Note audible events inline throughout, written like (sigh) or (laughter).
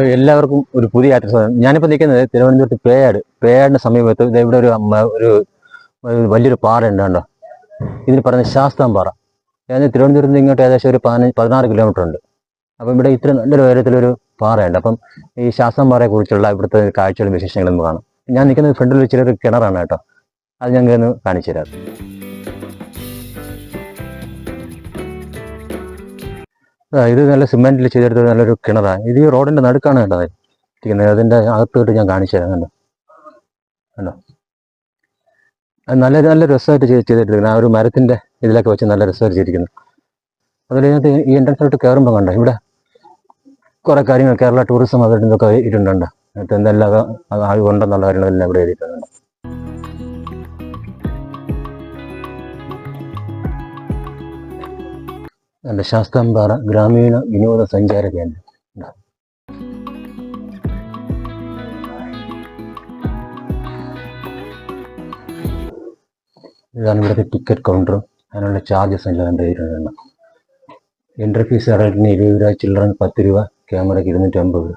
എല്ലാവർക്കും ഒരു പുതിയ യാത്ര ഞാനിപ്പോ നിൽക്കുന്നത് തിരുവനന്തപുരത്ത് പേയാട്. പേയാടിന് സമീപത്ത് ഇവിടെ ഒരു ഒരു വലിയൊരു പാറ ഉണ്ട് കണ്ടോ? ഇതിന് പറയുന്നത് ശാസ്താം പാറ. ഞാൻ തിരുവനന്തപുരത്ത് നിന്ന് ഇങ്ങോട്ട് ഏകദേശം ഒരു പതിനഞ്ച് പതിനാറ് കിലോമീറ്റർ ഉണ്ട്. അപ്പം ഇവിടെ ഇത്ര നല്ലൊരു ഉയരത്തിലൊരു പാറയുണ്ട്. അപ്പം ഈ ശാസ്താം പാറയെ കുറിച്ചുള്ള ഇവിടുത്തെ കാഴ്ചകളും വിശേഷങ്ങളും കാണും. ഞാൻ നിൽക്കുന്നത് ഫ്രണ്ടിൽ വെച്ചൊരു കിണറാണ് കേട്ടോ. അത് ഒന്ന് കാണിച്ചു തരാം ഇത് നല്ല സിമെന്റിൽ ചെയ്തെടുത്ത നല്ലൊരു കിണറാണ് ഇത് ഈ റോഡിന്റെ നടുക്കാണ് കേട്ടത് ഇരിക്കുന്നത്. അതിന്റെ അകത്തോട്ട് ഞാൻ കാണിച്ചു തരാം കണ്ടോ? കണ്ടോ? അത് നല്ല നല്ല രസമായിട്ട് ചെയ്ത് ചെയ്തിട്ടിരിക്കുന്നത് ആ ഒരു മരത്തിന്റെ ഇതിലൊക്കെ വെച്ച് നല്ല രസമായിട്ട് ചെയ്തിരിക്കുന്നു. അതുകൊണ്ട് ഇതിനകത്ത് ഈ എൻട്രൻസിലോട്ട് കയറുമ്പോൾ കണ്ടോ? ഇവിടെ കുറെ കാര്യങ്ങൾ കേരള ടൂറിസം അതിൽ നിന്നൊക്കെ എന്നിട്ട് എന്തെല്ലാം ആയി ഉണ്ടെന്നുള്ള കാര്യങ്ങളെല്ലാം ഇവിടെ എഴുതിയിട്ടുണ്ട്. എന്റെ ശാസ്താംപാറ ഗ്രാമീണ വിനോദസഞ്ചാര കേന്ദ്രം. ഇതാ. ഇതാണ് ഇവിടുത്തെ ടിക്കറ്റ് കൗണ്ടറും അതിനുള്ള ചാർജസ് എല്ലാം എന്റെ കയ്യിലുണ്ട്. എൻട്രി ഫീസ് അടവിന് ഇരുപത് രൂപ ചിൽഡ്രൻ പത്ത് രൂപ ക്യാമറയ്ക്ക് ഇരുന്നൂറ്റമ്പത്.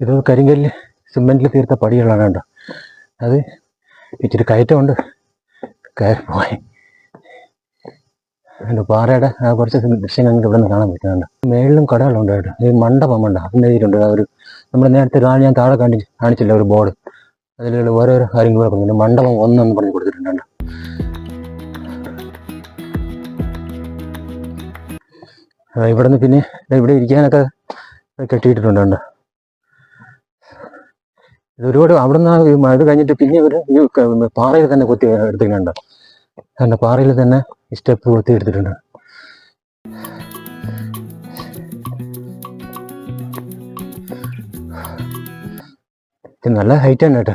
രൂപ ഇത് കരിങ്കല്ല്. സിമെന്റിൽ തീർത്ത പടികളാണ് കേട്ടോ അത് ഇച്ചിരി കയറ്റമുണ്ട്. കയറി പോയി. അതിന്റെ പാറയുടെ കുറച്ച് ദൃശ്യങ്ങൾ ഇവിടെ നിന്ന് കാണാൻ പറ്റുന്നുണ്ട് മേളിലും കടകളുണ്ട് കേട്ടോ. ഈ മണ്ഡപമുണ്ട് അതിന്റെ ഇതിലുണ്ട് ഒരു നമ്മൾ നേരത്തെ ഒരാൾ ഞാൻ താഴെ കണ്ടി കാണിച്ചില്ല ഒരു ബോർഡ്. അതിലുള്ള ഓരോരോ കാര്യങ്ങൾ പറയുന്നുണ്ട് മണ്ഡപം ഒന്നെന്ന് പറഞ്ഞ് കൊടുത്തിട്ടുണ്ട് ഇവിടെ നിന്ന് പിന്നെ ഇവിടെ ഇരിക്കാനൊക്കെ കെട്ടിയിട്ടുണ്ട്. ഇത് ഒരുപാട് അവിടുന്ന് ഈ മഴ കഴിഞ്ഞിട്ട് പിന്നെ ഇവർ ഈ പാറയിൽ തന്നെ കൊത്തി എടുത്തിട്ടുണ്ട്. കണ്ട? പാറയിൽ തന്നെ സ്റ്റെപ്പ് കൊത്തി എടുത്തിട്ടുണ്ട്. നല്ല ഹൈറ്റ് ആണ് കേട്ടോ.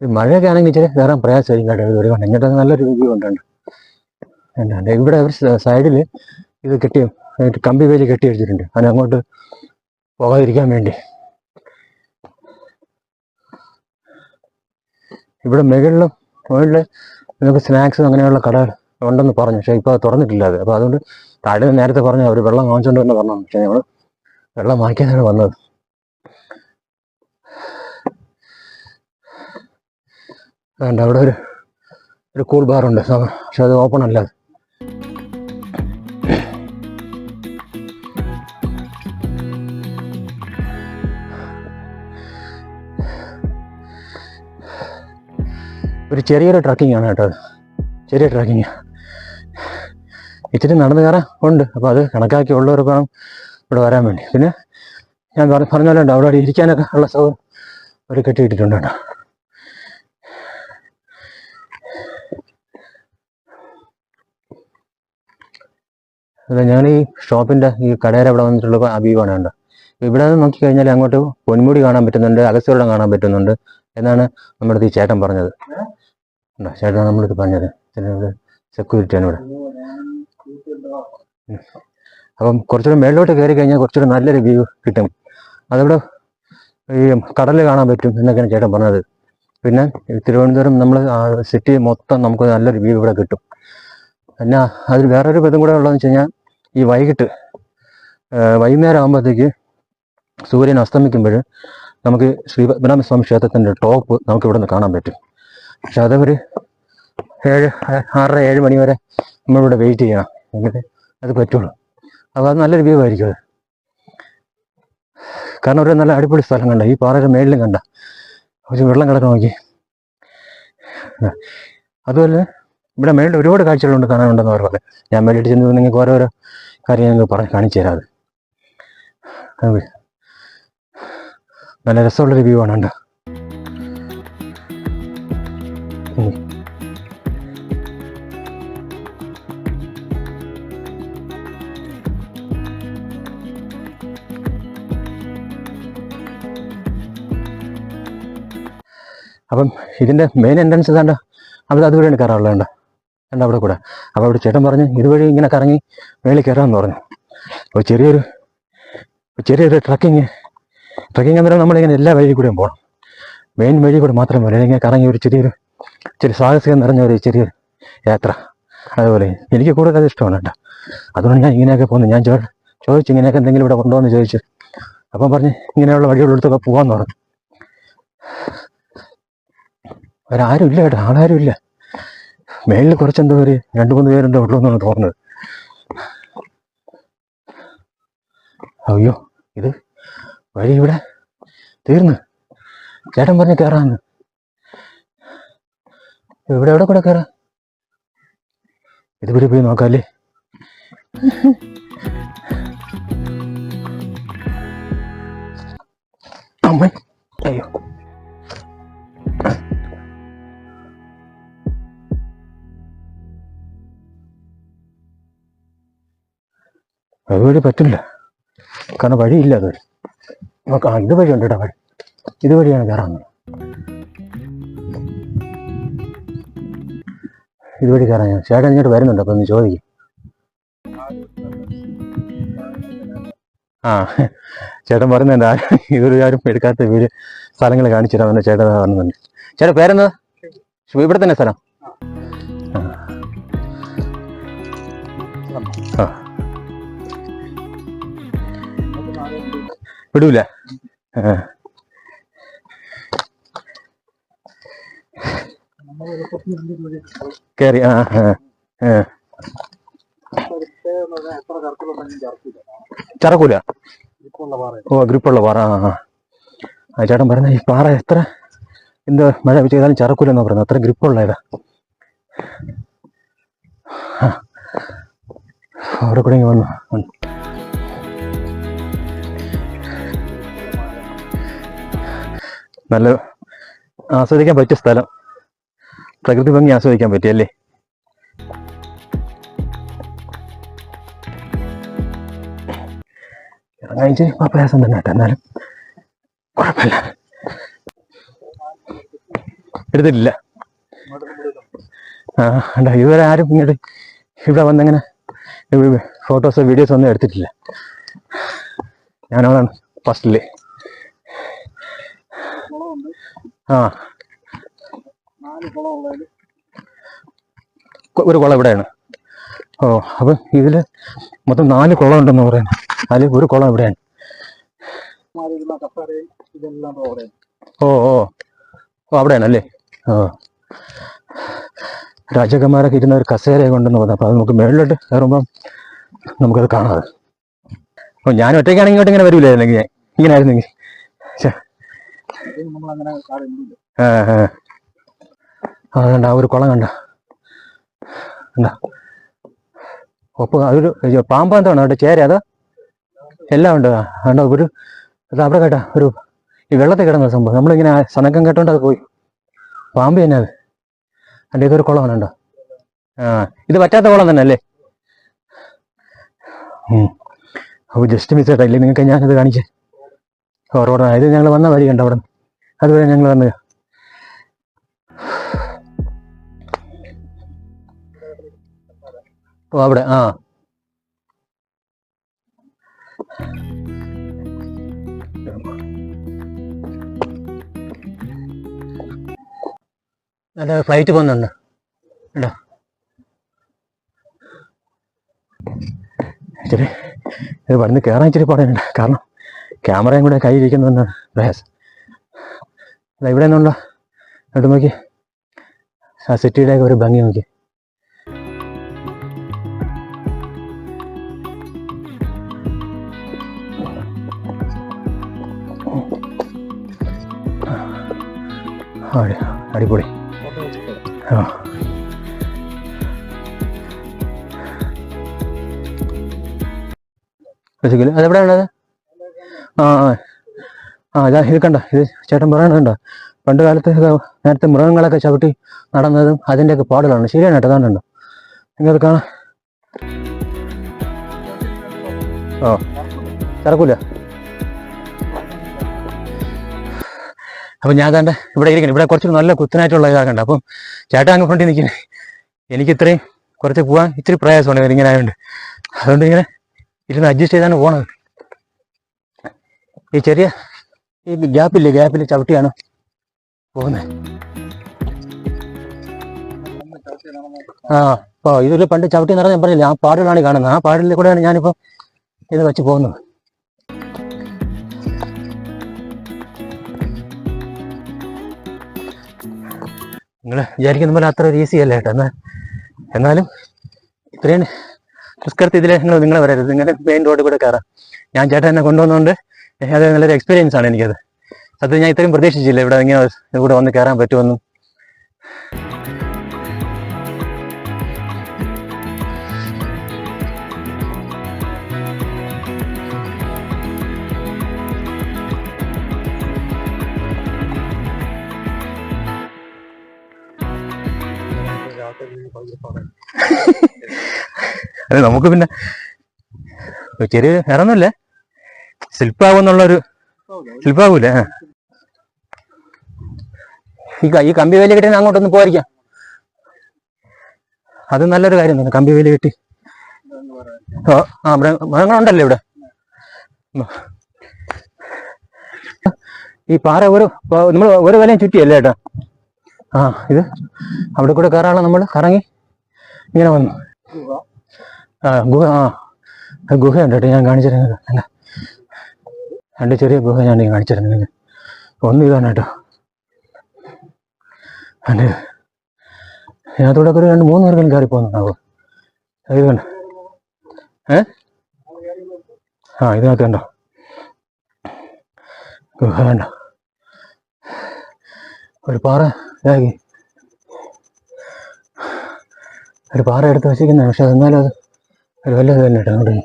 മഴയൊക്കെ ആണെങ്കിൽ ഇച്ചിരി കയറാൻ പ്രയാസമായിരിക്കും കേട്ടോ. ഇത് ഒരു കണ്ട? ഇങ്ങോട്ട് നല്ലൊരു വ്യൂ ഉണ്ടാണ് ഇവിടെ ഒരു സൈഡിൽ ഇത് കെട്ടി ഒരു കമ്പി വേലി കെട്ടി വെച്ചിട്ടുണ്ട് അതിന് അങ്ങോട്ട് പോകാതിരിക്കാൻ വേണ്ടി. ഇവിടെ മുകളിലും മുകളിൽ നിങ്ങൾക്ക് സ്നാക്സ് അങ്ങനെയുള്ള കട ഉണ്ടെന്ന് പറഞ്ഞു. പക്ഷേ ഇപ്പോൾ തുറന്നിട്ടില്ല അത്. അപ്പോൾ അതുകൊണ്ട് താഴെ നേരത്തെ പറഞ്ഞു അവർ വെള്ളം വാങ്ങിച്ചുകൊണ്ട് തന്നെ പറഞ്ഞു. പക്ഷേ ഞങ്ങൾ വെള്ളം വാങ്ങിക്കാനാണ് വന്നത്. അതുകൊണ്ട് അവിടെ ഒരു ഒരു കൂൾ ബാറുണ്ട്. പക്ഷെ അത് ഓപ്പൺ അല്ല. ഒരു ചെറിയൊരു ട്രക്കിംഗ് ആണ് കേട്ടോ. ചെറിയ ട്രക്കിംഗ് ഇത്തിരി നടന്നു കയറാൻ ഉണ്ട്. അപ്പോൾ അത് കണക്കാക്കി ഉള്ളവർക്ക് വേണം ഇവിടെ വരാൻ വേണ്ടി. പിന്നെ ഞാൻ പറഞ്ഞ പറഞ്ഞാലുണ്ട് അവിടെ അവിടെ ഇരിക്കാനൊക്കെ ഉള്ള സൗകര്യം അവർ കെട്ടിയിട്ടിട്ടുണ്ട് കേട്ടോ. ഞാൻ ഈ ഷോപ്പിന്റെ ഈ കടയുടെ അവിടെ വന്നിട്ടുള്ള ആ വ്യൂ ആണ് കണ്ടോ ഇവിടെ നിന്ന് നോക്കിക്കഴിഞ്ഞാൽ അങ്ങോട്ട് പൊന്മുടി കാണാൻ പറ്റുന്നുണ്ട് അഗസ്ത്യവടം കാണാൻ പറ്റുന്നുണ്ട് എന്നാണ് നമ്മുടെ ഈ ചേട്ടൻ പറഞ്ഞത്. ഉണ്ടോ? ചേട്ടാ നമ്മളിത് പറഞ്ഞത് സെക്യൂരിറ്റിയാണ് ഇവിടെ. അപ്പം കുറച്ചുകൂടെ മേളിലോട്ട് കയറി കഴിഞ്ഞാൽ കുറച്ചുകൂടെ നല്ലൊരു വ്യൂ കിട്ടും. അതവിടെ ഈ കടൽ കാണാൻ പറ്റും എന്നൊക്കെയാണ് ചേട്ടൻ പറഞ്ഞത്. പിന്നെ തിരുവനന്തപുരം നമ്മൾ സിറ്റി മൊത്തം നമുക്ക് നല്ലൊരു വ്യൂ ഇവിടെ കിട്ടും. പിന്നെ അതിൽ വേറൊരു വിധം കൂടെ ഉള്ളതെന്ന് വെച്ച് കഴിഞ്ഞാൽ ഈ വൈകിട്ട് വൈകുന്നേരം ആകുമ്പോഴത്തേക്ക് സൂര്യൻ അസ്തമിക്കുമ്പോൾ നമുക്ക് ശ്രീ പത്മനാഭസ്വാമി ക്ഷേത്രത്തിന്റെ ടോപ്പ് നമുക്ക് ഇവിടെ നിന്ന് കാണാൻ പറ്റും. പക്ഷെ അതൊരു ഏഴ് ആറര ഏഴ് മണി വരെ നമ്മളിവിടെ വെയിറ്റ് ചെയ്യണം. എങ്ങനെ അത് പറ്റുള്ളൂ. അപ്പോൾ അത് നല്ലൊരു വ്യൂ ആയിരിക്കും അത്. കാരണം ഒരു നല്ല അടിപൊളി സ്ഥലം കണ്ട? ഈ പാറയുടെ മേളിലും കണ്ട? ഒരു വെള്ളം കിടക്കാൻ നോക്കി. അതുപോലെ ഇവിടെ മേളിൽ ഒരുപാട് കാഴ്ചകളുണ്ട് കാണാനുണ്ടെന്ന് അവർ പറഞ്ഞു ഞാൻ മേളിട്ട് ചെന്ന് നിങ്ങൾക്ക് ഓരോരോ കാര്യം ഞങ്ങൾക്ക് പറഞ്ഞ് കാണിച്ചു തരാം അത്. അത് നല്ല രസമുള്ളൊരു വ്യൂ ആണ് ഇതിന്റെ മെയിൻ എൻട്രൻസ് ഏതാണ്ട് അവർ അതുവഴിയാണ് കയറാറുള്ളത് കണ്ട? അവിടെ കൂടെ? അപ്പോൾ അവിടെ ചേട്ടൻ പറഞ്ഞു ഇതുവഴി ഇങ്ങനെ കറങ്ങി മേളിൽ കയറാമെന്ന് പറഞ്ഞു. അപ്പോൾ ചെറിയൊരു ചെറിയൊരു ട്രക്കിങ് ട്രക്കിംഗ് എന്ന് അന്നേരം നമ്മളിങ്ങനെ എല്ലാ വഴി കൂടെയും പോകണം മെയിൻ വഴി കൂടെ മാത്രം പോലെ ഇങ്ങനെ കറങ്ങി ഒരു ചെറിയൊരു ചെറിയ സാഹസികം നിറഞ്ഞ ഒരു ചെറിയ യാത്ര. അതുപോലെ എനിക്ക് കൂടുതൽ അത് ഇഷ്ടമാണ് കേട്ടോ. അതുകൊണ്ട് ഞാൻ ഇങ്ങനെയൊക്കെ പോകുന്നത് ഞാൻ ചോദിച്ചു ഇങ്ങനെയൊക്കെ എന്തെങ്കിലും ഇവിടെ ഉണ്ടോ? എന്ന് ചോദിച്ചു. അപ്പം പറഞ്ഞ് ഇങ്ങനെയുള്ള വഴികളെടുത്തൊക്കെ പോകാമെന്ന് പറഞ്ഞു. അവരാരും ഇല്ല കേട്ടോ ആളാരും ഇല്ല. മേളിൽ കുറച്ചെന്തോ ഒരു രണ്ട് മൂന്ന് പേരെന്തോ ഉള്ളൂ എന്നാണ് തോന്നുന്നത്. അയ്യോ ഇത് വഴി ഇവിടെ തീർന്ന്. ചേട്ടൻ പറഞ്ഞ് കയറാന്ന് ഇവിടെ എവിടെ കൂടെ കയറാം ഇതുവരെ പോയി നോക്കാല്ലേ? അമ്മ. അതുവഴി പറ്റില്ല. കാരണം വഴിയില്ല അതുവഴി നമുക്ക് ആ ഇത് വഴി ഉണ്ട് കേട്ടോ വഴി. ഇതുവഴിയാണ് കയറാൻ ഇതുവഴി കയറാൻ ഞാൻ ചേട്ടൻ ഇങ്ങോട്ട് വരുന്നുണ്ട് അപ്പൊ ഒന്ന് ചോദിക്കും. ആ ചേട്ടൻ പറയുന്നുണ്ട് ഇതൊരു ആരും എടുക്കാത്ത വീട് സ്ഥലങ്ങൾ കാണിച്ചു തരാമെന്ന് ചേട്ടൻ പറഞ്ഞുണ്ട് ചേട്ടൻ പേരെന്താ? ഇവിടെ തന്നെ സ്ഥലം. ആ. വിടൂല. കേറി ആ. ചറക്കൂല ഓ ഗ്രിപ്പുള്ള പാറ ആ ആ. ചേട്ടൻ പറഞ്ഞ ഈ പാറ എത്ര എന്ത് മഴ ചെയ്താലും ചറക്കൂല എന്നാ പറയുന്നത് അത്ര ഗ്രിപ്പുള്ള ഇതാ. അവിടെ കൂടെ വന്നു നല്ല ആസ്വദിക്കാൻ പറ്റിയ സ്ഥലം. പ്രകൃതി ഭംഗി ആസ്വദിക്കാൻ പറ്റിയല്ലേ ഇച്ചിരി പ്രയാസം തന്നെ എന്നാലും കുഴപ്പമില്ല. എടുത്തിട്ടില്ല. ആ അല്ല ഇതുവരെ ആരും ഇങ്ങോട്ട് ഇവിടെ വന്നങ്ങനെ ഫോട്ടോസോ വീഡിയോസോ ഒന്നും എടുത്തിട്ടില്ല. ഞാനവിടെ ഫസ്റ്റിൽ ഒരു കുളം ഇവിടെയാണ്. ഓ അപ്പം ഇതിൽ മൊത്തം നാല് കുളം ഉണ്ടെന്ന് പറയുന്നത് അതിൽ ഒരു കുളം ഇവിടെയാണ്. ഓ ഓ. ഓ അവിടെയാണല്ലേ? ഓ രാജകുമാരൊക്കെ ഇരുന്ന ഒരു കസേര കൊണ്ടെന്ന് പറഞ്ഞു. അപ്പൊ അത് നമുക്ക് മേളിലോട്ട് കയറുമ്പം നമുക്കത് കാണാതെ ഓ ഞാൻ ഒറ്റയ്ക്കാണെങ്കിൽ ഇങ്ങോട്ട് ഇങ്ങനെ വരില്ലായിരുന്നെങ്കിൽ അല്ലെങ്കിൽ ഇങ്ങനെ ആയിരുന്നെങ്കിൽ. ആ കണ്ട ഒരു കുളം കണ്ട. ഒപ്പം അതൊരു അയ്യോ, കേട്ടോ ചേര അത്? എല്ലാം ഉണ്ട്. കണ്ടോ ഒരു അത് അവിടെ കേട്ടാ ഒരു ഈ വെള്ളത്തിൽ കിടന്ന സംഭവം. നമ്മളിങ്ങനെ സനക്കം കേട്ടോണ്ട് അത് പോയി. പാമ്പ് തന്നെ അത്. അല്ല ഇതൊരു കുളമാണ് കണ്ടോ? ആ ഇത് പറ്റാത്ത കുളം തന്നെ അല്ലേ. അപ്പോൾ ജസ്റ്റ് മിസ് ആയിട്ടാ ഇല്ലേ? നിങ്ങൾക്ക് ഞാനത് കാണിച്ചേ. ഓ റോഡ് ഇത് ഞങ്ങൾ വന്ന വഴി കണ്ട അവിടെ? അതുവരെ ഞങ്ങൾ വന്നത് ഓ അവിടെ ആ. അല്ല ഫ്ലൈറ്റ് പോകുന്നുണ്ട് കേട്ടോ ഇച്ചിരി ഇത് വന്ന് കയറാൻ ഇച്ചിരി പാടുന്നുണ്ട് കാരണം ക്യാമറയും കൂടെ കയ്യിരിക്കുന്നതെന്നാണ് പ്രയാസം. അല്ല ഇവിടെ നിന്നുള്ള എന്നിട്ട് നോക്കി. ആ സിറ്റിയുടെ ഒരു ഭംഗി നോക്കി. അടി- അടിപൊളി. ആ. അതെവിടെയാണത്? ആ ആ. ആ ഇതാ കണ്ട? ഇത് ചേട്ടൻ പറയണത് കണ്ടോ? പണ്ട് കാലത്ത് നേരത്തെ മൃഗങ്ങളൊക്കെ ചവിട്ടി നടന്നതും അതിന്റെയൊക്കെ പാടുകളാണ് ശരിയാണ് കേട്ടോ അതാണ്ടുണ്ടോ നിങ്ങൾക്ക് കാണാം. ഓ തിരക്കൂല അപ്പം ഞാൻ കണ്ട ഇവിടെ ഇരിക്കണം ഇവിടെ കുറച്ച് നല്ല കുത്തനായിട്ടുള്ള ഇതാക്കണ്ട അപ്പം ചേട്ടൻ അങ്ങ് ഫ്രണ്ടിൽ നിൽക്കുന്നത് എനിക്ക് ഇത്രയും കുറച്ച് പോകാൻ ഇത്തിരി പ്രയാസമാണ് ഇങ്ങനെ ആയതുകൊണ്ട് അതുകൊണ്ട് ഇങ്ങനെ ഇരുന്ന് അഡ്ജസ്റ്റ് ചെയ്താണ് പോണത്. ഈ ചെറിയ ഈ ഗ്യാപ്പില്ലേ ഗ്യാപ്പിൽ ചവിട്ടിയാണ് പോകുന്നത് ആ അപ്പോൾ ഇതിൽ പണ്ട് ചവിട്ടി നിറഞ്ഞ ഞാൻ പറഞ്ഞില്ല ആ പാടുകളാണ് കാണുന്നത്. ആ പാടിൽ കൂടെയാണ് ഞാനിപ്പോ ഇത് വെച്ച് പോകുന്നത്. നിങ്ങൾ വിചാരിക്കുന്ന പോലെ അത്ര ഒരു ഈസി അല്ല കേട്ടോ? എന്നാൽ എന്നാലും ഇത്രയും റിസ്ക് ഇതിൽ നിങ്ങൾ നിങ്ങളെ വരരുത്. നിങ്ങളുടെ മെയിൻ റോഡിൽ കൂടെ കയറാം. ഞാൻ ചേട്ടൻ എന്നെ കൊണ്ടുവന്നുകൊണ്ട് അത് നല്ലൊരു എക്സ്പീരിയൻസ് ആണ് എനിക്കത്. അത് ഞാൻ ഇത്രയും പ്രതീക്ഷിച്ചില്ല. ഇവിടെ ഇങ്ങനെ ഇവിടെ വന്ന് കയറാൻ പറ്റുമെന്നും. (laughs) അതെ നമുക്ക് പിന്നെ ചെറിയ ഇറന്നല്ലേ ശില്പാവുന്നുള്ളൊരു ശില്പാവൂലേ ആ. ഈ ഈ കമ്പി വേലി കിട്ടി അങ്ങോട്ടൊന്ന് പോയിരിക്കാം അത് നല്ലൊരു കാര്യം തന്നെ കമ്പി വേലി കിട്ടി. ആ മൃഗ- മൃഗങ്ങളുണ്ടല്ലോ ഇവിടെ. ഈ പാറ ഒരു നമ്മൾ ഒരു വിലയും ചുറ്റിയല്ലേ ഏട്ടാ? ആ ഇത് അവിടെ കൂടെ കയറാനുള്ള നമ്മൾ കറങ്ങി ഇങ്ങനെ വന്നു. ആ ഗുഹ ആ ഗുഹയുണ്ട് കേട്ടോ ഞാൻ കാണിച്ചു അല്ല രണ്ട് ചെറിയ ഗുഹ ഞാൻ കാണിച്ചിരുന്നു തരുന്നത് ഒന്ന് ഇതാണ് കേട്ടോ. അതെ ഇതിനകത്തൂടെ ഒരു രണ്ട് മൂന്ന് പേർക്കും കയറി പോകുന്നുണ്ടാവും? ഇത് കണ്ടോ? ഏ? ആ ഇതിനകത്ത് കണ്ടോ? ഗുഹ കണ്ടോ? ഒരു പാറ ഇതാക്കി. ഒരു പാറ എടുത്ത് വെച്ചിരിക്കുന്ന പക്ഷെ എന്നാലും അത് ഒരു വല്ലത് തന്നെ കേട്ടോ അങ്ങോട്ട്.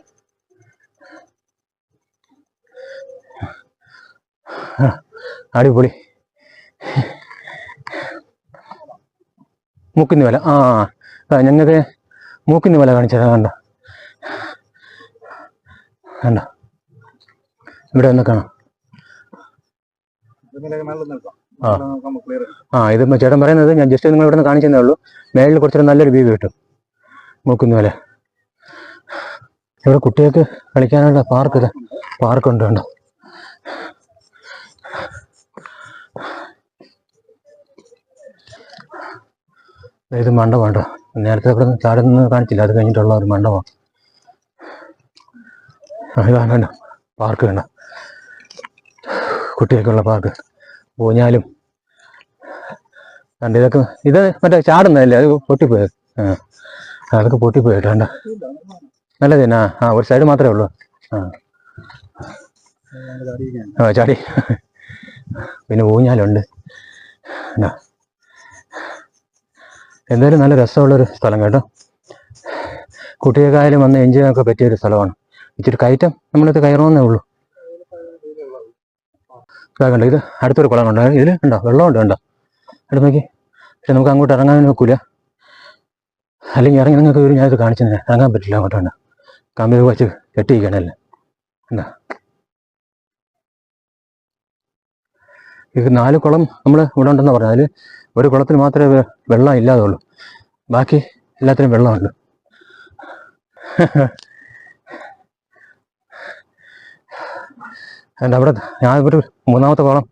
അടിപൊളി. മൂക്കുന്നി വല ആ ഞങ്ങൾക്ക് മൂക്കുന്നി വല കാണിച്ചത് കണ്ടോ? കണ്ടോ? ഇവിടെ ഒന്ന് കാണാം. ആ. ആ ഇത് ചേട്ടൻ പറയുന്നത് ഞാൻ ജസ്റ്റ് നിങ്ങൾ ഇവിടെ നിന്ന് കാണിച്ചതേ ഉള്ളൂ. മേളിൽ കുറച്ചൊരു നല്ലൊരു വ്യൂ കിട്ടും. മൂക്കുന്നി വല. ഇവിടെ കുട്ടികൾക്ക് കളിക്കാനുള്ള പാർക്ക് പാർക്കുണ്ട് കണ്ടോ? ഇത് മണ്ഡപമാണ് കേട്ടോ നേരത്തെ അവിടെ നിന്ന് താഴെ നിന്ന് കാണിച്ചില്ല. അത് കഴിഞ്ഞിട്ടുള്ള ഒരു മണ്ഡപമാണ് ഇതാണ് കണ്ടോ. പാർക്ക് വേണം കുട്ടികൾക്കുള്ള പാർക്ക്. ഊഞ്ഞാലും. കണ്ട് ഇതൊക്കെ ഇത് മറ്റേ ചാടുന്നതല്ലേ? അത് പൊട്ടിപ്പോയത് ആ. അതൊക്കെ പൊട്ടിപ്പോയിട്ട് കണ്ട. നല്ല തന്നെ. ആ ഒരു സൈഡ് മാത്രമേ ഉള്ളൂ. ആ. ചാടി. പിന്നെ ഊഞ്ഞാലുണ്ട്. എന്നാ എന്തായാലും നല്ല രസമുള്ളൊരു സ്ഥലം കേട്ടോ. കുട്ടികൾക്കായാലും വന്ന് എൻജോയ് ഒക്കെ പറ്റിയൊരു സ്ഥലമാണ്. ഇച്ചിരി കയറ്റം നമ്മളിത് കയറണമെന്നേ ഉള്ളൂ. ഇതാകണ്ട ഇത് അടുത്തൊരു കുളം കണ്ടോ? ഇതിൽ ഉണ്ടോ വെള്ളമുണ്ട് കണ്ടോ? എടുത്ത് നോക്കി. പക്ഷെ നമുക്ക് അങ്ങോട്ട് ഇറങ്ങാൻ നോക്കൂല അല്ലെങ്കിൽ ഇറങ്ങി നിങ്ങൾക്ക് ഒരു ഞാനിത് കാണിച്ചു തന്നെ ഇറങ്ങാൻ പറ്റില്ല അങ്ങോട്ട് വേണ്ട കമ്പി വെച്ച് കെട്ടിയിരിക്കണല്ലേ എന്താ ഇത് നാല് കുളം നമ്മൾ ഇവിടെ ഉണ്ടെന്ന് പറഞ്ഞാൽ ഒരു കുളത്തിൽ മാത്രമേ വെള്ളം ഇല്ലാതെ ബാക്കി എല്ലാത്തിനും വെള്ളമുണ്ട്. എന്റെ അവിടെ ഞാൻ ഒരു മൂന്നാമത്തെ കുളം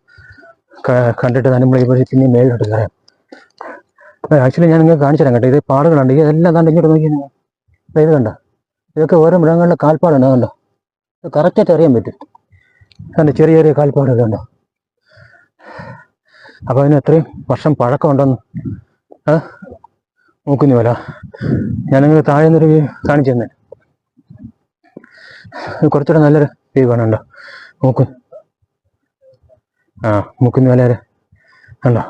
കണ്ടിട്ട് തന്നെ നമ്മൾ ഇവിടെ പിന്നെ മേളിലോട്ട് കയറാം. ആക്ച്വലി ഞാൻ നിങ്ങൾക്ക് കാണിച്ചു തരാം കേട്ടോ. ഇത് പാടുകളുണ്ട്. ഇതെല്ലാം കണ്ട് ഇങ്ങോട്ട് നോക്കി. ഇത് കണ്ടോ? ഇതൊക്കെ ഓരോ മൃഗങ്ങളുടെ കാൽപ്പാടുണ്ട് അത് കണ്ടോ? ഇത് കറക്റ്റായിട്ട് അറിയാൻ പറ്റും. കണ്ടോ? ചെറിയ ചെറിയ കാൽപ്പാടുകളുണ്ടോ അപ്പോൾ അതിന് എത്രയും വർഷം പഴക്കമുണ്ടെന്ന് ആ നോക്കുന്നു പോലെ ഞാൻ നിങ്ങൾ താഴെ നിന്നൊരു വ്യൂ കാണിച്ചു തന്നെ കുറച്ചുകൂടെ നല്ലൊരു വ്യൂ കാണുന്നുണ്ടോ നോക്കു. ആ മുക്കുന്ന വല കണ്ടോ?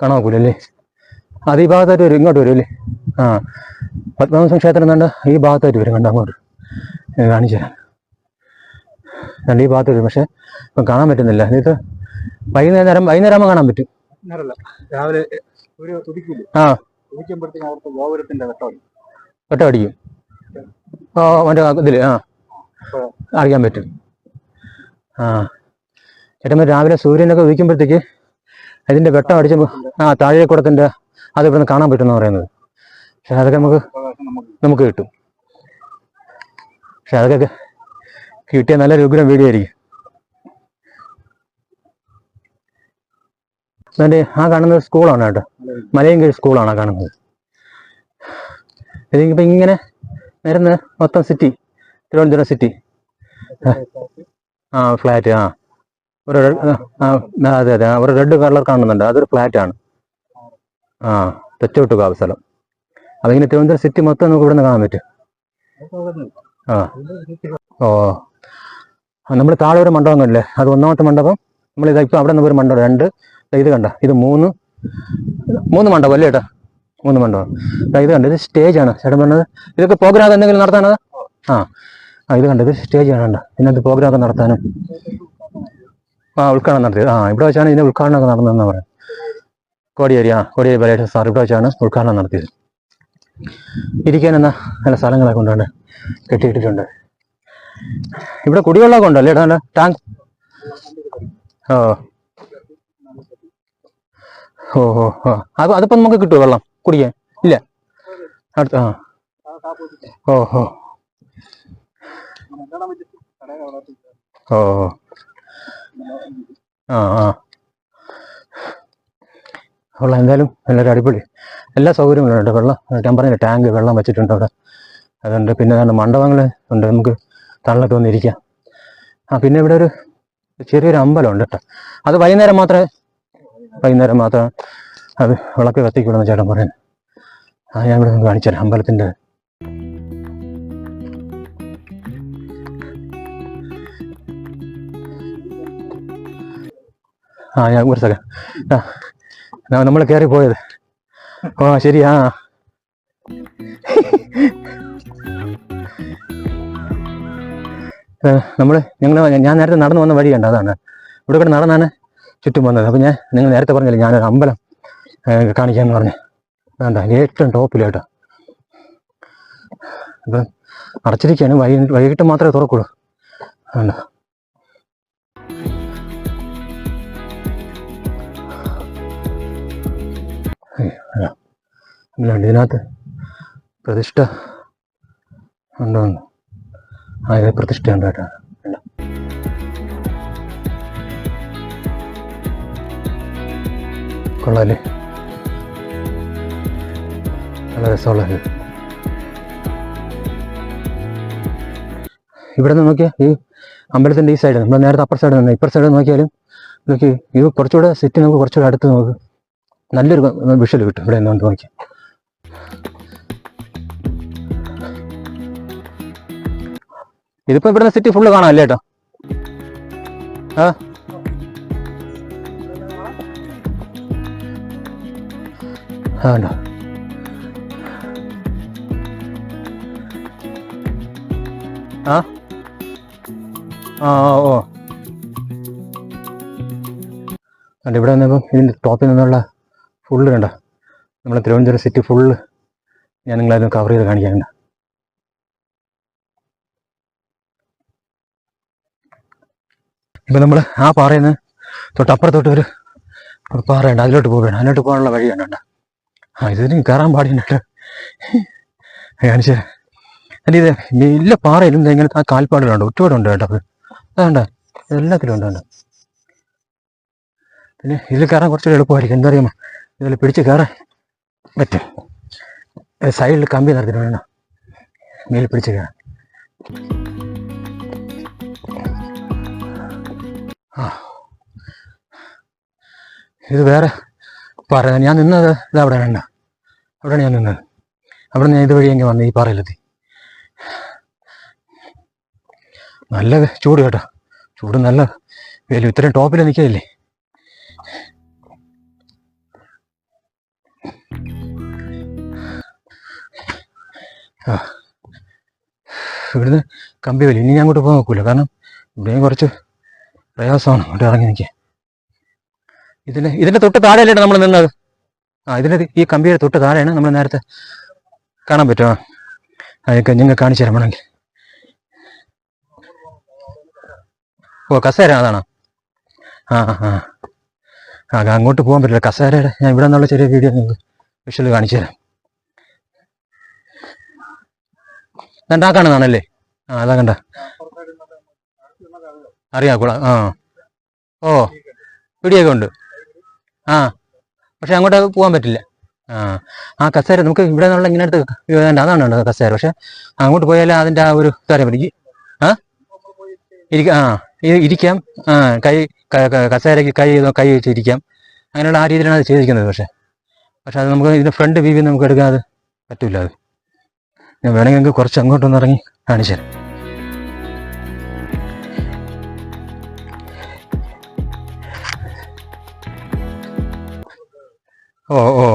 കാണാൻ നോക്കൂലല്ലേ അത് ഈ ഭാഗത്തായിട്ട് വരും ഇങ്ങോട്ട് വരും അല്ലേ? ആ. പത്മനാഭസ്വാമി ക്ഷേത്രം കണ്ട ഈ ഭാഗത്തായിട്ട് വരും കണ്ട അങ്ങോട്ട്? കാണിച്ചു തരാം. രണ്ട് ഈ ഭാഗത്ത് വരും. പക്ഷെ ഇപ്പം കാണാൻ പറ്റുന്നില്ല. ഇത് വൈകുന്നേരം വൈകുന്നേരം ആകുമ്പോൾ കാണാൻ പറ്റും. രാവിലെ ഒരു തുടിക്കില്ല ആ. തുടിക്കുമ്പോഴത്തേക്ക് അവിടുത്തെ ഗോപുരത്തിന്റെ വെട്ടം അടിക്കും. ഓ മറ്റേ ഇതിൽ ആ. അറിയാൻ പറ്റും. ആ. ചേട്ടന്മാർ രാവിലെ സൂര്യനൊക്കെ ഉദിക്കുമ്പോഴത്തേക്ക് അതിന്റെ വെട്ടം അടിച്ച് ആ താഴേക്കുടത്തിന്റെ അത് ഇവിടുന്ന് കാണാൻ പറ്റുമെന്ന് പറയുന്നത്. പക്ഷെ അതൊക്കെ നമുക്ക് നമുക്ക് കിട്ടും. പക്ഷെ അതൊക്കെ കിട്ടിയ നല്ലൊരു ഉഗ്രം വീഡിയോ ആയിരിക്കും. എന്നിട്ട് ആ കാണുന്നത് സ്കൂളാണ് കേട്ടോ. മലയങ്കി സ്കൂളാണ് ആ കാണുന്നത്. ഇതിപ്പോ ഇങ്ങനെ വരുന്ന മൊത്തം സിറ്റി തിരുവനന്തപുരം സിറ്റി ആ ഫ്ലാറ്റ് ആ. ഒരു അതെ അതെ. ഒരു റെഡ് കളർ കാണുന്നുണ്ട്. അതൊരു ഫ്ലാറ്റ് ആണ്. ആ കാവ് സ്ഥലം അതിങ്ങനെ തിരുവനന്തപുരം സിറ്റി മൊത്തം നമുക്ക് ഇവിടെ നിന്ന് കാണാൻ പറ്റും. ആ. ഓ. നമ്മൾ താഴെ ഒരു മണ്ഡപം കണ്ടില്ലേ? അത് ഒന്നാമത്തെ മണ്ഡപം. നമ്മൾ ഇതാ ഇപ്പം അവിടെ നിന്ന് ഒരു മണ്ഡപം. രണ്ട്. ഇത് കണ്ട. ഇത് മൂന്ന്. മൂന്ന് മണ്ഡപം അല്ലേ ചേട്ടാ മൂന്ന് മണ്ഡപം. ഇത് കണ്ട. ഇത് സ്റ്റേജ് ആണ്. ചേട്ടൻ പറഞ്ഞത് ഇതൊക്കെ പ്രോഗ്രാം എന്തെങ്കിലും നടത്താനത് ആ. ആ ഇത് കണ്ട. ഇത് സ്റ്റേജ് ആണ് കണ്ട. ഇതിനകത്ത് പ്രോഗ്രാം ഒക്കെ നടത്താനും. ആ ഉദ്ഘാടനം നടത്തിയത് ആ ഇവിടെ വെച്ചാണ് ഇതിന്റെ ഉദ്ഘാടനമൊക്കെ നടന്നതെന്ന് പറയാം കോടിയേരി ആ കോടിയേരി പരേഷ സാർ ഇവിടെ വെച്ചാണ് ഉദ്ഘാടനം നടത്തിയത്. ഇരിക്കാൻ എന്നാ നല്ല സ്ഥലങ്ങളൊക്കെ കൊണ്ടുണ്ട് കെട്ടിയിട്ടിട്ടുണ്ട്. ഇവിടെ കുടിവെള്ളമൊക്കെ ഉണ്ടല്ലേ നല്ല ടാങ്ക് ഓ. ഓ ഓ അത് അതിപ്പോ നമുക്ക് കിട്ടുമോ വെള്ളം കുടിക്കാൻ? ഇല്ല. അടുത്ത ആ. ഓ ഓ. ആ ഉള്ള എന്തായാലും എല്ലാവരും അടിപൊളി. എല്ലാ സൗകര്യങ്ങളും ഉണ്ട് വെള്ളം പറഞ്ഞില്ല ടാങ്ക് വെള്ളം വെച്ചിട്ടുണ്ട് അവിടെ. അതുണ്ട്. പിന്നെ ഏതാണ്ട് മണ്ഡപങ്ങൾ ഉണ്ട്. നമുക്ക് തള്ളൊക്കെ വന്നിരിക്കാം ആ പിന്നെ ഇവിടെ ഒരു ചെറിയൊരു അമ്പലം ഉണ്ട് കേട്ടോ. അത് വൈകുന്നേരം മാത്രമേ വൈകുന്നേരം മാത്രമേ അത് വിളക്ക് കത്തിക്കൂടുന്ന ചേട്ടൻ പറയുന്നത് ആ ഞാൻ ഇവിടെ കാണിച്ചു തരാം അമ്പലത്തിന്റെ ആ ഞാൻ ഒരു സെക്കൻഡ് ആ നമ്മൾ കയറി പോയത്. ഓ ശരി ആ. നമ്മൾ ഞങ്ങൾ ഞാൻ നേരത്തെ നടന്നു വന്ന വഴി കണ്ടോ അതാണ്. ഇവിടെ കൂടെ നടന്നാണ് ചുറ്റും വന്നത്. അപ്പം ഞാൻ നിങ്ങൾ നേരത്തെ പറഞ്ഞില്ലേ ഞാനൊരു അമ്പലം കാണിക്കാമെന്ന് പറഞ്ഞു. വേണ്ട ഏറ്റവും ടോപ്പിലേട്ടോ അപ്പം അടച്ചിരിക്കുകയാണ് വൈകിട്ട് മാത്രമേ തുറക്കുള്ളൂ. വേണ്ട. ഇല്ലാണ്ട് ഇതിനകത്ത് പ്രതിഷ്ഠ ഉണ്ടോ. ആ പ്രതിഷ്ഠ ഉണ്ടായിട്ടാണ്. കൊള്ളാല്ലേ നല്ല രസമുള്ള. ഇവിടെ നിന്ന് നോക്കിയാൽ ഈ അമ്പലത്തിന്റെ ഈ സൈഡ് നമ്മൾ നേരത്തെ അപ്പർ സൈഡ് നിന്ന് ഇപ്പർ സൈഡ് നോക്കിയാലും നോക്കി ഇത് കുറച്ചുകൂടെ സിറ്റി നമുക്ക് കുറച്ചുകൂടെ അടുത്ത് നോക്ക് നല്ലൊരു വിഷൽ കിട്ടും ഇവിടെ നിന്ന് നോക്കി ഇതിപ്പോ ഇവിടുന്ന് സിറ്റി ഫുള്ള് കാണാം അല്ലേ കേട്ടോ ആ. ആ ഉണ്ടോ? ആ. ആ ഓ. കണ്ട ഇവിടെ നിന്നിപ്പം ഇതിന്റെ ടോപ്പിൽ നിന്നുള്ള ഫുള്ള് കണ്ട. നമ്മുടെ തിരുവനന്തപുരം സിറ്റി ഫുള്ള് ഞാൻ നിങ്ങളായിരുന്നു കവർ ചെയ്ത് കാണിക്കാനുണ്ട് ഇപ്പം നമ്മൾ ആ പാറയിൽ നിന്ന് തൊട്ടപ്പുറത്തോട്ട് ഒരു പാറയുണ്ട് അതിലോട്ട് പോവുകയാണ്. അതിലോട്ട് പോകാനുള്ള വഴിയാണ് കണ്ട? ആ ഇതിന് കയറാൻ പാടില്ല കാണിച്ചു അല്ല ഇത് എല്ലാ പാറയിലും ഇങ്ങനെ ആ കാൽപ്പാടുകളുണ്ട് ഒറ്റപാടുണ്ട് കേട്ടോ അത്. അതുകൊണ്ട് എല്ലാത്തിലും ഉണ്ട് പിന്നെ ഇതിൽ കയറാൻ കുറച്ചുകൂടി എളുപ്പമായിരിക്കും. എന്താ അറിയാമോ? ഇതിൽ പിടിച്ച് കയറാൻ പറ്റും. സൈഡിൽ കമ്പി നിർത്തിട്ട് വേണം. മേലിൽ പിടിച്ച് കയറാൻ ആ. ഇത് വേറെ പാറ ഞാൻ നിന്നത് ഇത് അവിടെ വേണ്ട. അവിടെയാണ് ഞാൻ നിന്നത്. അവിടെ ഞാൻ ഇതുവഴി എങ്കിൽ വന്ന് ഈ പാറയിലെത്തി. നല്ല ചൂട് കേട്ടോ. ചൂട് നല്ല വെയിൽ ഇത്രയും ടോപ്പിൽ നിൽക്കില്ലേ ഇവിടുന്ന് കമ്പി വലി ഇനി ഞാൻ അങ്ങോട്ട് പോകാൻ നോക്കൂല. കാരണം ഇവിടെയും കുറച്ച് പ്രയാസമാണ്. അവിടെ ഇറങ്ങി നിൽക്കാൻ. ഇതിന്റെ ഇതിന്റെ തൊട്ട് താഴെയല്ലേ നമ്മൾ നിന്നത്? ആ ഇതിന്റെ ഈ കമ്പിയുടെ തൊട്ട് താഴെയാണ് നമ്മൾ നേരത്തെ കാണാൻ പറ്റുമോ അതൊക്കെ നിങ്ങൾ കാണിച്ചു തരാം വേണമെങ്കിൽ ഓ കസേര അതാണോ? ആ ആ ആ. അങ്ങോട്ട് പോകാൻ പറ്റില്ല. കസേരയുടെ ഞാൻ ഇവിടെ നിന്നുള്ള ചെറിയ വീഡിയോ നിങ്ങൾക്ക് വിഷ്വൽ കാണിച്ചു തരാം. കണ്ടാ കാണുന്നതാണല്ലേ ആ അതാ കണ്ട. അറിയാം കൂടാ ആ. ഓ പിടിയൊക്കെ ഉണ്ട്. ആ പക്ഷെ അങ്ങോട്ട് പോകാൻ പറ്റില്ല. ആ ആ കസേര നമുക്ക് ഇവിടെ നിന്നുള്ള ഇങ്ങനെ അടുത്ത് അതാണ് ഉണ്ട് കസേര. പക്ഷെ അങ്ങോട്ട് പോയാലേ അതിന്റെ ആ ഒരു കാര്യം പറ്റും ആ? ഇരിക്കാം ആ ഇരിക്കാം. ആ കൈ കസേരക്ക് ക- കൈ വെച്ച് ഇരിക്കാം. അങ്ങനെയുള്ള ആ രീതിയിലാണ് അത് ചെയ്തിരിക്കുന്നത് പക്ഷെ. പക്ഷെ അത് നമുക്ക് ഇതിന്റെ ഫ്രണ്ട് വ്യൂ നമുക്ക് എടുക്കാൻ അത് പറ്റൂല അത്. ഞാൻ വേണമെങ്കിൽ നിങ്ങൾക്ക് കുറച്ച് അങ്ങോട്ടൊന്ന് ഇറങ്ങി കാണിച്ചു തരാം. ഓ ഓ.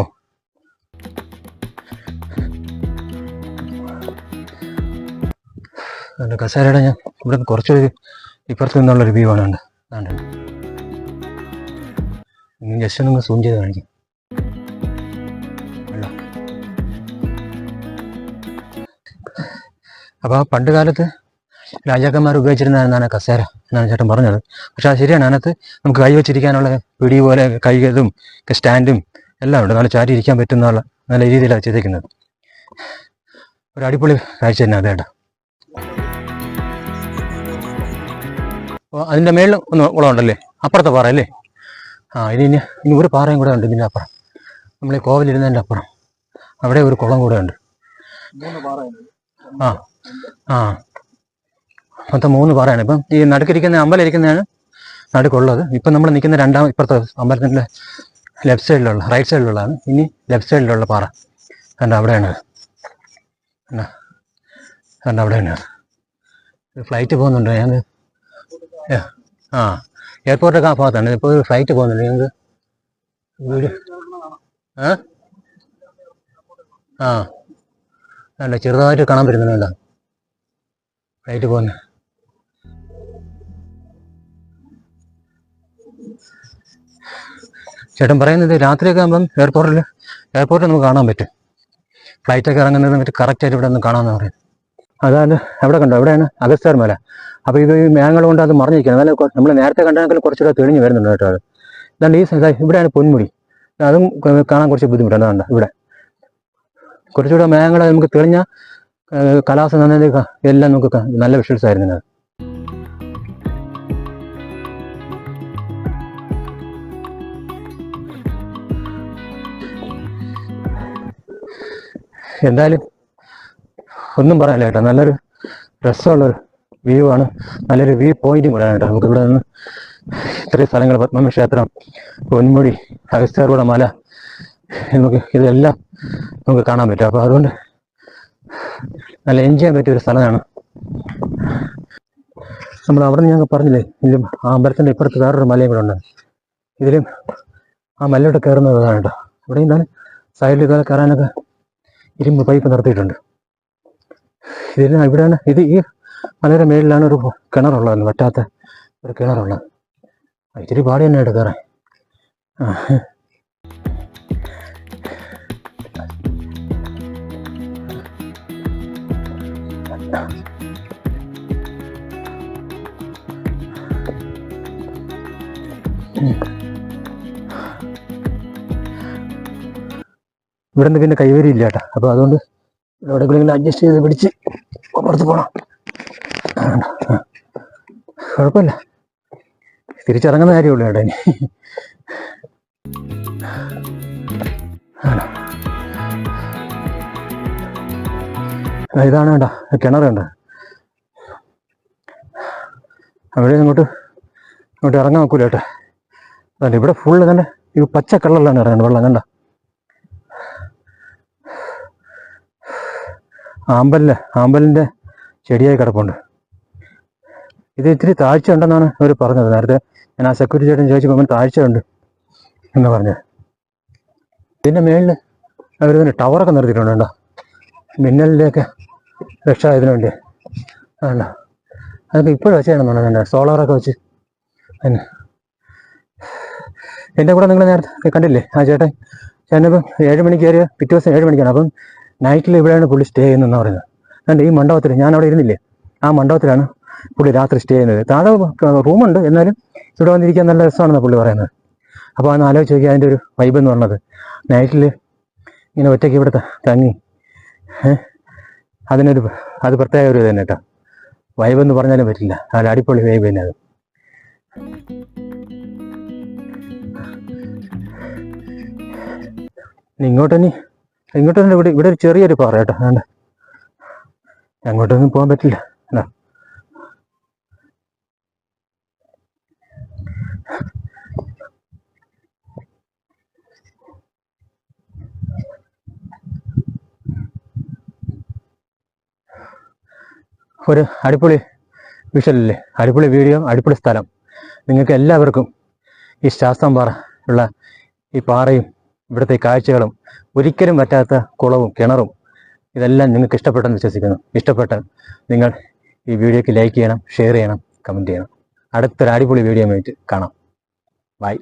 അതിന്റെ കസേരയുടെ ഞാൻ ഇവിടെ നിന്ന് കുറച്ചൊരു ഇപ്പുറത്ത് നിന്നുള്ളൊരു വ്യൂ ആണ് ഉണ്ട് അതാണ് ജസ്റ്റ് ഒന്ന് സൂം ചെയ്ത് കാണിക്കാം. അപ്പോൾ പണ്ട് കാലത്ത് രാജാക്കന്മാർ ഉപയോഗിച്ചിരുന്നതാണ് കസേര എന്നാണ് ചേട്ടൻ പറഞ്ഞത്. പക്ഷെ അത് ശരിയാണ്. അതിനകത്ത് നമുക്ക് കൈ വെച്ചിരിക്കാനുള്ള പിടി പോലെ കൈകളും സ്റ്റാൻഡും എല്ലാം ഉണ്ട്. നല്ല ചാരി ഇരിക്കാൻ പറ്റുന്ന നല്ല രീതിയിലാണ് ചെയ്തിരിക്കുന്നത് ഒരു അടിപൊളി കാഴ്ച തന്നെ അതേട്ടാ അതിന്റെ മേളിൽ ഒന്ന് കുളമുണ്ടല്ലേ? അപ്പുറത്തെ പാറ അല്ലേ? ആ ഇനി ഇനി ഇനി ഒരു പാറയും കൂടെ ഉണ്ട് ഇതിന്റെ അപ്പുറം. നമ്മൾ ഈ കോവിലിരുന്നതിന്റെ അപ്പുറം. അവിടെ ഒരു കുളം കൂടെ ഉണ്ട്. ആ ആ. മൊത്തം മൂന്ന് പാറയാണ്. ഇപ്പം ഈ നടുക്കിരിക്കുന്ന അമ്പലം ഇരിക്കുന്നതാണ് നടുക്കുള്ളത്. ഇപ്പം നമ്മൾ നിൽക്കുന്ന രണ്ടാം ഇപ്പുറത്തെ അമ്പലത്തിന്റെ ലെഫ്റ്റ് സൈഡിലുള്ള റൈറ്റ് സൈഡിലുള്ളതാണ് ഇനി ലെഫ്റ്റ് സൈഡിലുള്ള പാറ. കണ്ട അവിടെയാണ്. കണ്ട അവിടെയാണ്. ഫ്ലൈറ്റ് പോകുന്നുണ്ട്. ഞങ്ങൾ ആ. എയർപോർട്ടൊക്കെ ആ ഭാഗത്താണ്. ഇപ്പോൾ ഒരു ഫ്ലൈറ്റ് പോകുന്നുണ്ട്. ഞങ്ങൾക്ക് വീട് ആ ആ. അല്ല ചെറുതായിട്ട് കാണാൻ പറ്റുന്നുണ്ടോ ഫ്ലൈറ്റ് പോകുന്നത് ചേട്ടൻ പറയുന്നത് രാത്രിയൊക്കെ ആകുമ്പം എയർപോർട്ടിൽ എയർപോർട്ടിൽ നമുക്ക് കാണാൻ പറ്റും. ഫ്ലൈറ്റൊക്കെ ഇറങ്ങുന്നത് മറ്റേ കറക്റ്റായിട്ട് ഇവിടെ ഒന്ന് കാണാമെന്ന് പറയും അതാണ് എവിടെ കണ്ടോ? എവിടെയാണ് അഗസ്ത്യാർ മല അപ്പോൾ ഇത് ഈ മേഘങ്ങൾ കൊണ്ട് അത് മറിഞ്ഞിരിക്കുന്നത് അതായത് നമ്മൾ നേരത്തെ കണ്ടാൽ കുറച്ചുകൂടെ തെളിഞ്ഞ് വരുന്നുണ്ട് കേട്ടോ അത്. ഇതാണ്ട് ഈ ഇവിടെയാണ് പൊന്മുടി. അതും കാണാൻ കുറച്ച് ബുദ്ധിമുട്ടാണ് അതാണ്ട് ഇവിടെ. കുറച്ചുകൂടെ മേഘങ്ങൾ നമുക്ക് തെളിഞ്ഞ ഏഹ് കാലാവസ്ഥ നന്നായി എല്ലാം നമുക്ക് നല്ല വിഷ്വൽസ് ആയിരുന്നു അത് എന്തായാലും ഒന്നും പറയാനില്ല കേട്ടോ. നല്ലൊരു രസമുള്ളൊരു വ്യൂ ആണ്. നല്ലൊരു വ്യൂ പോയിന്റും കൂടെ കേട്ടോ. നമുക്ക് ഇവിടെ നിന്ന് ഇത്രയും സ്ഥലങ്ങൾ പത്മമി ക്ഷേത്രം പൊന്മുടി അഗസ്ത്യാർകൂട മല നമുക്ക് ഇതെല്ലാം നമുക്ക് കാണാൻ പറ്റും. അപ്പോൾ അതുകൊണ്ട് നല്ല എൻജോയ് ചെയ്യാൻ പറ്റിയ ഒരു സ്ഥലമാണ്. നമ്മൾ അവിടെ ഞങ്ങൾ പറഞ്ഞില്ലേ ഇതിലും ആ അമ്പലത്തിന്റെ ഇപ്പുറത്ത് വേറൊരു മലയും കൂടെ ഉണ്ട്. ഇതിലും ആ മലയോട്ട് കയറുന്നത് ഇതാണ് കേട്ടോ. ഇവിടെ എന്താണ് സൈഡിൽ ഇതുപോലെ കയറാനൊക്കെ ഇരുമ്പ് പൈപ്പ് നിർത്തിയിട്ടുണ്ട്. ഇതിന് ഇവിടെയാണ് ഇത് ഈ മലയുടെ മേളിലാണ് ഒരു കിണറുള്ളത് വറ്റാത്ത ഒരു കിണറുള്ളത്. ഇത്തിരി പാടി തന്നെ കയറാൻ. ആ ഇവിടെ നിന്ന് പിന്നെ കൈവരി ഇല്ല കേട്ടോ അപ്പോൾ അതുകൊണ്ട് എവിടെയെങ്കിലും അഡ്ജസ്റ്റ് ചെയ്ത് പിടിച്ച് പുറത്ത് പോകണം. കുഴപ്പമില്ല തിരിച്ചിറങ്ങുന്ന കാര്യമുള്ളൂ കേട്ടോ ഇനി ആണോ? ഇതാണ് വേണ്ട. കിണർ വേണ്ട. അവിടെ ഇങ്ങോട്ട് ഇങ്ങോട്ട് ഇറങ്ങാൻ നോക്കൂല കേട്ടോ. അതല്ല ഇവിടെ ഫുള്ള് തന്നെ ഈ പച്ച കളറിലാണ് ഇറങ്ങുന്നത് വെള്ളം കണ്ട? ആമ്പലിൽ ആമ്പലിന്റെ ചെടിയായി കിടപ്പുണ്ട്. ഇത് ഇത്തിരി താഴ്ച ഉണ്ടെന്നാണ് അവർ പറഞ്ഞത്. നേരത്തെ ഞാൻ ആ സെക്യൂരിറ്റി ചേട്ടൻ ചോദിച്ചപ്പോൾ താഴ്ച ഉണ്ട് എന്ന് പറഞ്ഞത്. പിന്നെ മേളിൽ അവർ തന്നെ ടവറൊക്കെ നിർത്തിയിട്ടുണ്ട് കേട്ടോ. മിന്നലിന്റെയൊക്കെ രക്ഷ ഇതിനു വേണ്ടി അതൊക്കെ ഇപ്പോഴും വെച്ചാണെന്നാണ് വേണ്ട സോളാറൊക്കെ വെച്ച്. പിന്നെ എന്റെ കൂടെ നിങ്ങൾ നേരത്തെ കണ്ടില്ലേ? ആ ചേട്ടൻ. ചേട്ടനിപ്പം ഏഴ് മണിക്ക് കയറിയ പിറ്റേ ദിവസം ഏഴ് മണിക്കാണ്. അപ്പം നൈറ്റിൽ ഇവിടെയാണ് പുള്ളി സ്റ്റേ ചെയ്യുന്നതെന്ന് പറയുന്നത്. അതുകൊണ്ട് ഈ മണ്ഡപത്തിൽ ഞാൻ അവിടെ ഇരുന്നില്ലേ? ആ മണ്ഡപത്തിലാണ് പുള്ളി രാത്രി സ്റ്റേ ചെയ്യുന്നത്. താഴെ റൂമുണ്ട്. എന്നാലും ഇവിടെ വന്നിരിക്കാൻ നല്ല രസമാണെന്നാണ് പുള്ളി പറയുന്നത്. അപ്പോൾ അന്ന് ആലോചിച്ച് നോക്കി അതിന്റെ ഒരു വൈബ് എന്ന് പറഞ്ഞത്. നൈറ്റിൽ ഇങ്ങനെ ഒറ്റയ്ക്ക് ഇവിടെ തങ്ങി. ഏഹ്? അതിനൊരു അത് പ്രത്യേക ഒരു തന്നെ കേട്ടോ വൈബ് എന്ന് പറഞ്ഞാലും പറ്റില്ല. നല്ല അടിപൊളി വൈബ് തന്നെ അത്. ഇങ്ങോട്ടനി ഇങ്ങോട്ട് ഇങ്ങോട്ട് തന്നെ ഇവിടെ ഇവിടെ ഒരു ചെറിയൊരു പാറ കേട്ടോ. അതുകൊണ്ട് അങ്ങോട്ടൊന്നും പോകാൻ പറ്റില്ല അതാ ഒരു അടിപൊളി വിഷലല്ലേ അടിപൊളി വീഡിയോ അടിപൊളി സ്ഥലം. നിങ്ങൾക്ക് എല്ലാവർക്കും ഈ ശാസ്താംപാറ ഉള്ള ഈ പാറയും ഇവിടുത്തെ കാഴ്ചകളും ഒരിക്കലും പറ്റാത്ത കുളവും കിണറും ഇതെല്ലാം നിങ്ങൾക്ക് ഇഷ്ടപ്പെട്ടെന്ന് വിശ്വസിക്കുന്നു. ഇഷ്ടപ്പെട്ടാൽ നിങ്ങൾ ഈ വീഡിയോക്ക് ലൈക്ക് ചെയ്യണം ഷെയർ ചെയ്യണം കമന്റ് ചെയ്യണം. അടുത്തൊരു അടിപൊളി വീഡിയോ ആയിട്ട് കാണാം. ബൈ